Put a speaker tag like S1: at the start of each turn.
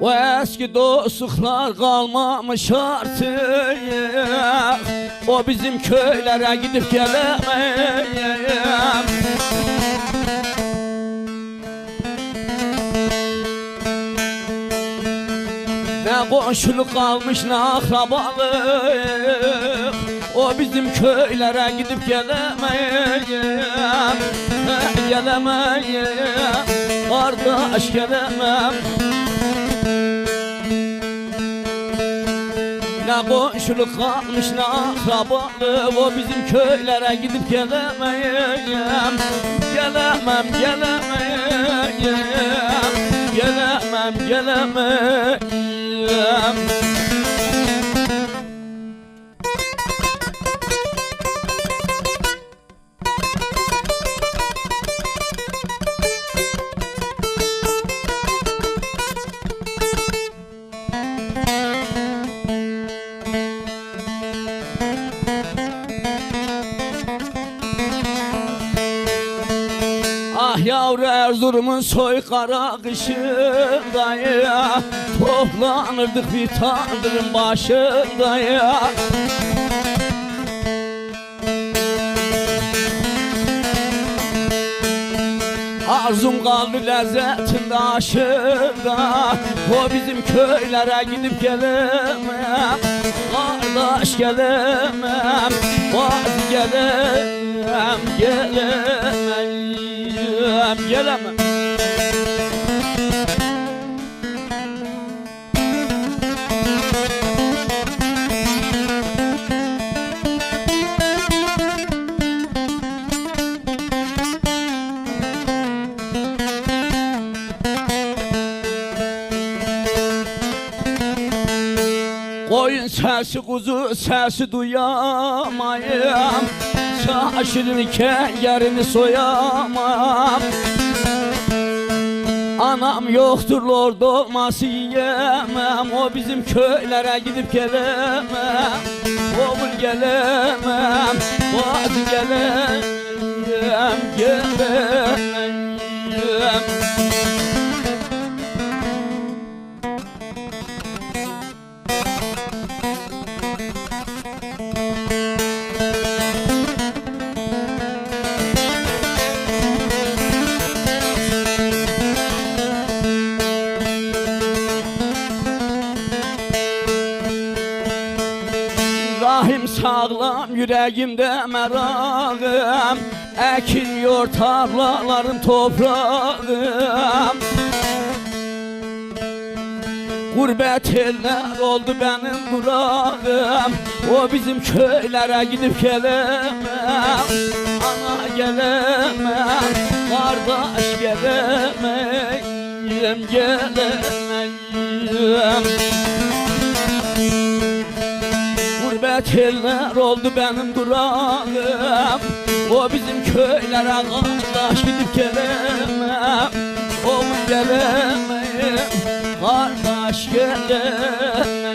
S1: O eski dostluklar kalmamış artık. O bizim köylere gidip gelemeyim Ne komşuluk kalmış ne akrabalık. O bizim köylere gidip gelemeyim Gelemeyim Kardeş gelemem Ne komşuluk kalmış ne akrabalık O bizim köylere gidip gelemeyim Gelemem gelemeyim Gelemem gelemem Ah yavru Erzurum'un soy kara kışında ya Toplanırdık bir tandırın başında ya Arzum kaldı lezzetin aşığında O bizim köylere gidip gelemem Kardeş gelemem Bazı gelemem Gelemem Gelemem Koyun sesi kuzu sesi duyamayım Şaşırırken yerini soyamam. Anam yoktur lord olması yiyemem. O bizim köylere gidip gelemem. Oğul gelemem Bazı gelemem Gelemem sağlam yüreğimde merakım Ekiliyor tarlaların toprağım. Gurbet eller oldu benim durağım O bizim köylere gidip gelemem. Ana gelemem Kardeş gelemem Gelemem Gurbet eller oldu benim durağım. O bizim köylere kardeş gidip gelemem Oğlum gelemem. Kardeş gelemem